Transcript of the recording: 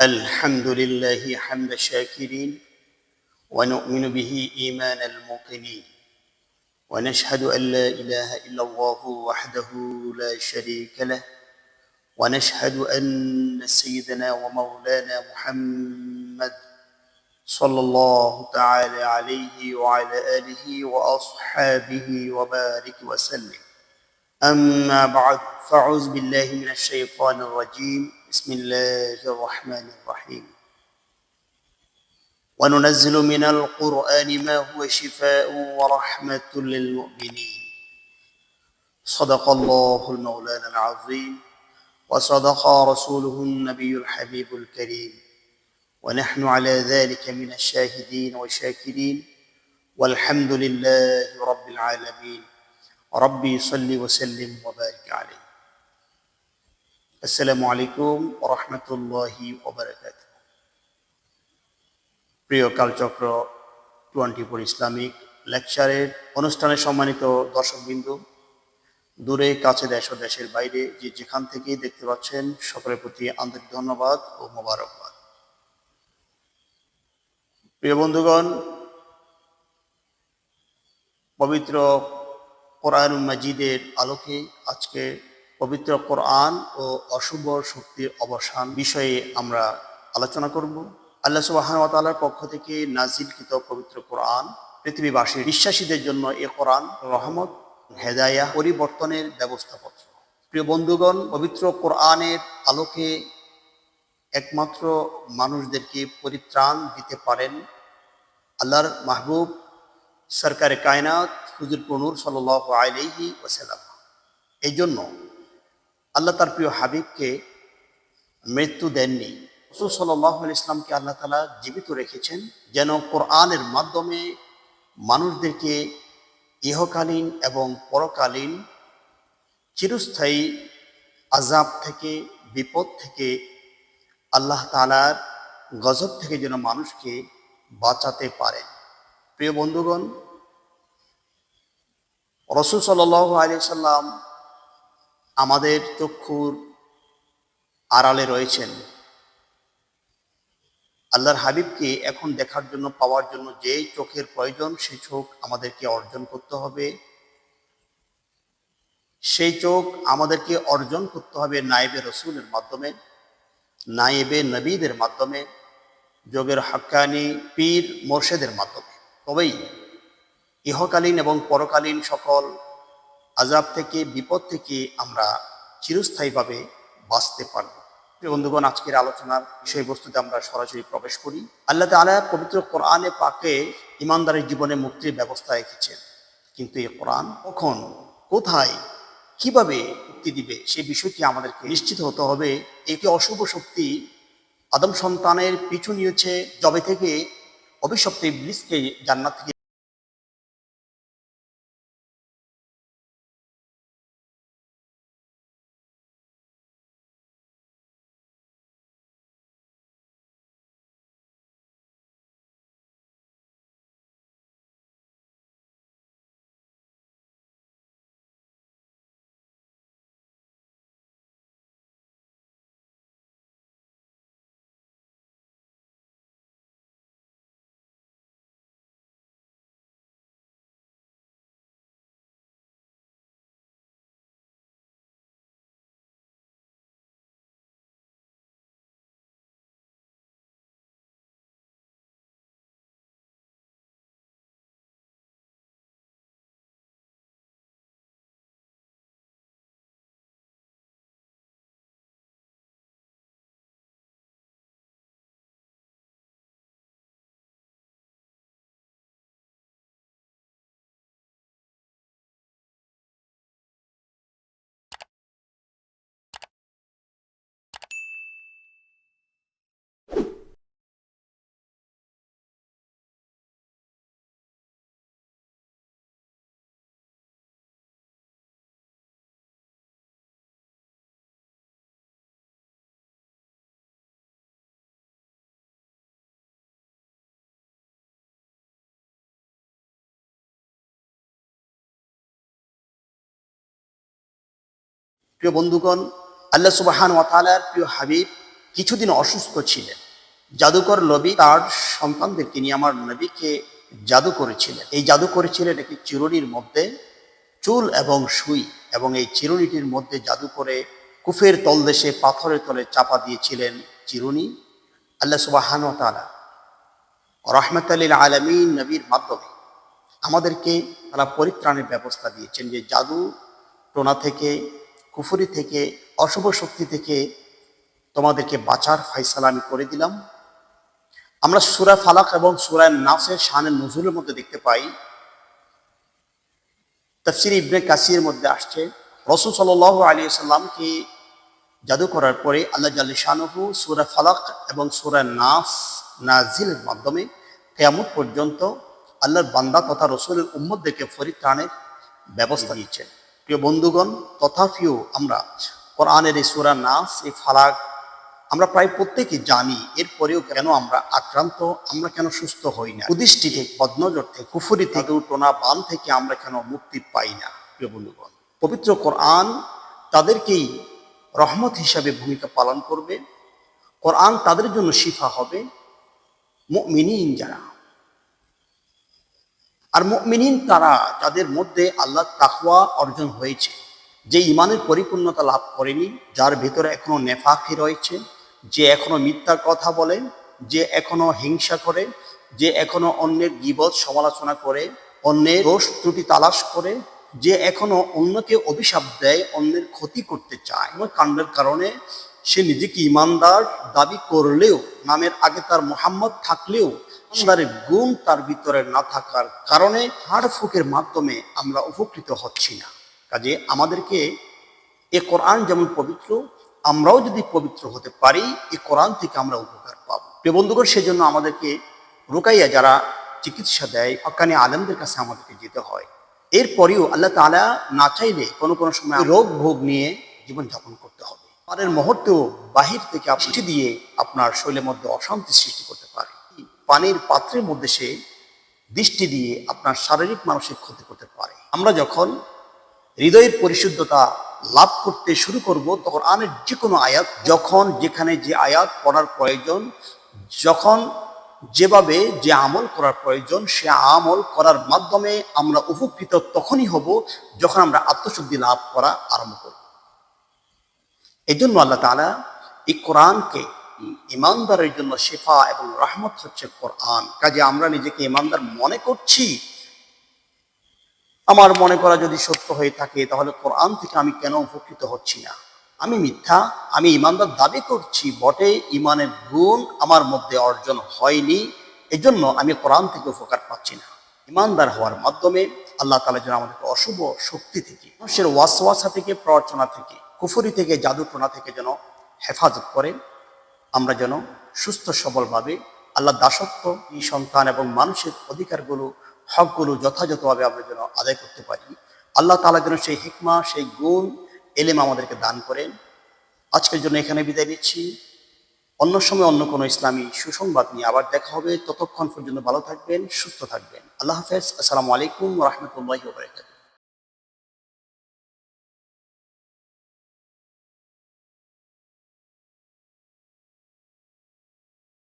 الحمد لله حمد الشاكرين ونؤمن به إيمان الموقنين ونشهد أن لا إله إلا الله وحده لا شريك له ونشهد أن سيدنا ومولانا محمد صلى الله تعالى عليه وعلى آله وأصحابه وبارك وسلم. أما بعد فأعوذ بالله من الشيطان الرجيم. بسم الله الرحمن الرحيم. وننزل من القرآن ما هو شفاء ورحمة للمؤمنين. صدق الله المولانا العظيم وصدق رسوله النبي الحبيب الكريم. ونحن على ذلك من الشاهدين والشاكرين. والحمد لله رب العالمين. ربي صل وسلم وبارك عليه. আসসালামু আলাইকুম রহমতুল্লাহি প্রিয় কালচক্র টোয়েন্টি ফোর ইসলামিক লেকচারের অনুষ্ঠানে সম্মানিত দর্শকবৃন্দ, দূরে, কাছে, দেশ ও দেশের বাইরে যে যেখান থেকেই দেখতে পাচ্ছেন, সকলের প্রতি আন্তরিক ধন্যবাদ ও মোবারকবাদ। প্রিয় বন্ধুগণ, পবিত্র পরায়ণ মাজিদের আলোকে আজকে পবিত্র কোরআন ও অশুভ শক্তির অবসান বিষয়ে আমরা আলোচনা করব। আল্লাহ সুবাহর পক্ষ থেকে নাজিলকৃত পবিত্র কোরআন পৃথিবীবাসী বিশ্বাসীদের জন্য এ কোরআন রহমত হেদায়া পরিবর্তনের ব্যবস্থাপত্র। প্রিয় বন্ধুগণ, পবিত্র কোরআনের আলোকে একমাত্র মানুষদেরকে পরিত্রাণ দিতে পারেন আল্লাহর মাহবুব সরকারে কায়নাত হুজুর প্রনুর সাল আলহি ওসালাম এই জন্য আল্লাহ তার প্রিয় হাবিবকে মৃত্যু দেননি। রসুল সাল্লাহ ইসলামকে আল্লাহ তালা জীবিত রেখেছেন যেন কোরআনের মাধ্যমে মানুষদেরকে ইহকালীন এবং পরকালীন চিরস্থায়ী আজাব থেকে, বিপদ থেকে, আল্লাহ তালার গজব থেকে যেন মানুষকে বাঁচাতে পারেন। প্রিয় বন্ধুগণ, রসুল সাল আলি সাল্লাম আমাদের চক্ষুর আড়ালে রয়েছেন। আল্লাহর হাবিবকে এখন দেখার জন্য, পাওয়ার জন্য যে চোখের প্রয়োজন, সেই চোখ আমাদেরকে অর্জন করতে হবে। সেই চোখ আমাদেরকে অর্জন করতে হবে নায়েবে রসুলের মাধ্যমে, নায়েবে নবীদের মাধ্যমে, যোগের হাক্কানি পীর মোর্শেদের মাধ্যমে। তবেই ইহকালীন এবং পরকালীন সকল আজাব থেকে, বিপদ থেকে আমরা চিরস্থায়ীভাবে বাঁচতে পারব। বন্ধুগণ, আজকের আলোচনার বিষয়বস্তুতে আমরা সরাসরি প্রবেশ করি। আল্লাহ তালা পবিত্র কোরআনে পাকে ইমানদারের জীবনে মুক্তির ব্যবস্থা রেখেছেন। কিন্তু এই কোরআন কখন, কোথায়, কীভাবে মুক্তি দিবে সেই বিষয়টি আমাদেরকে নিশ্চিত হতে হবে। একটি অশুভ শক্তি আদম সন্তানের পিছু নিয়েছে জবে থেকে অভিশপ্ত ইবলিসকে জান্নাত থেকে প্রিয় বন্ধুগণ, আল্লাহ সুবাহান ওয়াতালার প্রিয় হাবিব কিছুদিন অসুস্থ ছিলেন। জাদুকর লবি তার সন্তানদের তিনি আমার নবীকে জাদু করেছিলেন। এই জাদু করেছিলেন একটি চিরুনির মধ্যে চুল এবং সুই এবং এই চিরুনিটির মধ্যে জাদু করে কুফের তলদেশে পাথরের তলে চাপা দিয়েছিলেন চিরুনি। আল্লাহ সুবাহান তালা রহমতাল্লিল আলমিন নবীর মাধ্যমে আমাদেরকে তারা পরিত্রাণের ব্যবস্থা দিয়েছেন যে জাদু টোনা থেকে কুফুরি থেকে, অশুভ শক্তি থেকে তোমাদেরকে বাঁচার ফাইসালা আমি করে দিলাম। আমরা সুরা ফালাক এবং সুরা নাসের শানের নজরুলের মধ্যে দেখতে পাই, তফসির ইবনে কাসির মধ্যে আসছে, রসুল সাল আলী সাল্লামকে জাদু করার পরে আল্লাহ জাল্লি শাহু সুরা ফালাক এবং সুরা নাস নাজিলের মাধ্যমে কেয়ামত পর্যন্ত আল্লাহর বান্দা তথা রসুলের উম্মদদেরকে পরিত্রাণের ব্যবস্থা দিয়েছেন প্রিয় বন্ধুগণ, তথাপিও আমরা কোরআনের এই সুরা নাস, এই ফালাক আমরা প্রায় প্রত্যেকে জানি, এরপরেও কেন আমরা আক্রান্ত, আমরা কেন সুস্থ হই না? কুদৃষ্টি থেকে, বদনজর থেকে, কুফুরি থেকে টোনা বান থেকে আমরা কেন মুক্তি পাই না, প্রিয় বন্ধুগণ? পবিত্র কোরআন তাদেরকেই রহমত হিসাবে ভূমিকা পালন করবে। কোরআন তাদের জন্য শিফা হবে। মিনি যারা আর মুমিনিন তারা তাদের মধ্যে আল্লাহ তাকওয়া অর্জন হয়েছে। যে ইমানের পরিপূর্ণতা লাভ করেনি, যার ভিতরে এখনও নেফাকি রয়েছে, যে এখনও মিথ্যার কথা বলে, যে এখনও হিংসা করে, যে এখনও অন্যের গিবত সমালোচনা করে, অন্যের রোষ ত্রুটি তালাশ করে, যে এখনও অন্যকে অভিশাপ দেয়, অন্যের ক্ষতি করতে চায়। এমন কাণ্ডের কারণে সে নিজেকে ইমানদার দাবি করলেও, নামের আগে তার মোহাম্মদ থাকলেও ইমানদারের গুণ তার ভিতরে না থাকার কারণে হাড় ফুকের মাধ্যমে আমরা উপকৃত হচ্ছি না। কাজে আমাদেরকে এ কোরআন যেমন পবিত্র, আমরাও যদি পবিত্র হতে পারি, এ কোরআন থেকে আমরা উপকার পাবো। প্রিয় বন্ধুগণ, সেজন্য আমাদেরকে রুকাইয়া যারা চিকিৎসা দেয়, হকানি আলেমদের কাছে আমাদেরকে যেতে হয়। এরপরেও আল্লাহ তালা না চাইলে কোনো কোনো সময় রোগ ভোগ নিয়ে জীবনযাপন করতে হবে। পানের মুহূর্তেও বাহির থেকে আপনি দিয়ে আপনার শরীরের মধ্যে অশান্তি সৃষ্টি করতে পারে। পানির পাত্রের মধ্যে সে দৃষ্টি দিয়ে আপনার শারীরিক মানসিক ক্ষতি করতে পারে। আমরা যখন হৃদয়ের পরিশুদ্ধতা লাভ করতে শুরু করব, তখন আনের যে কোনো আয়াত, যখন যেখানে যে আয়াত পড়ার প্রয়োজন, যখন যেভাবে যে আমল করার প্রয়োজন, সে আমল করার মাধ্যমে আমরা উপকৃত তখনই হব যখন আমরা আত্মশুদ্ধি লাভ করা আরম্ভ করব। এই জন্য আল্লাহ তালা এই কোরআনকে ইমানদারের জন্য শেফা এবং রহমত হচ্ছে কোরআন। কাজে আমরা নিজেকে ইমানদার মনে করছি? আমার মনে করা যদি সত্য হয়ে থাকে, তাহলে কোরআন থেকে আমি কেন উপকৃত হচ্ছি না? আমি মিথ্যা, আমি ইমানদার দাবি করছি, বটে, ইমানের গুণ আমার মধ্যে অর্জন হয়নি, এজন্য আমি কোরআন থেকে উপকার পাচ্ছি না। ইমানদার হওয়ার মাধ্যমে আল্লাহ তালা যেন আমাদেরকে অশুভ শক্তি থেকে, মানুষের ওয়াসওয়াসা থেকে, প্ররচনা থেকে, কুফুরি থেকে, জাদুটনা থেকে যেন হেফাজত করে আমরা যেন সুস্থ, সবলভাবে আল্লাহ দাসত্ব, এই সন্তান এবং মানুষের অধিকারগুলো, হকগুলো যথাযথভাবে আমরা যেন আদায় করতে পারি। আল্লাহ তালা যেন সেই হিকমা, সেই গুণ, এলেম আমাদেরকে দান করেন। আজকের জন্য এখানে বিদায় নিচ্ছি। অন্য সময় অন্য কোনো ইসলামী সুসংবাদ নিয়ে আবার দেখা হবে। ততক্ষণ পর্যন্ত ভালো থাকবেন, সুস্থ থাকবেন। আল্লাহ হাফেজ। আসসালামু আলাইকুম রহমতুল্লাহ বারকাত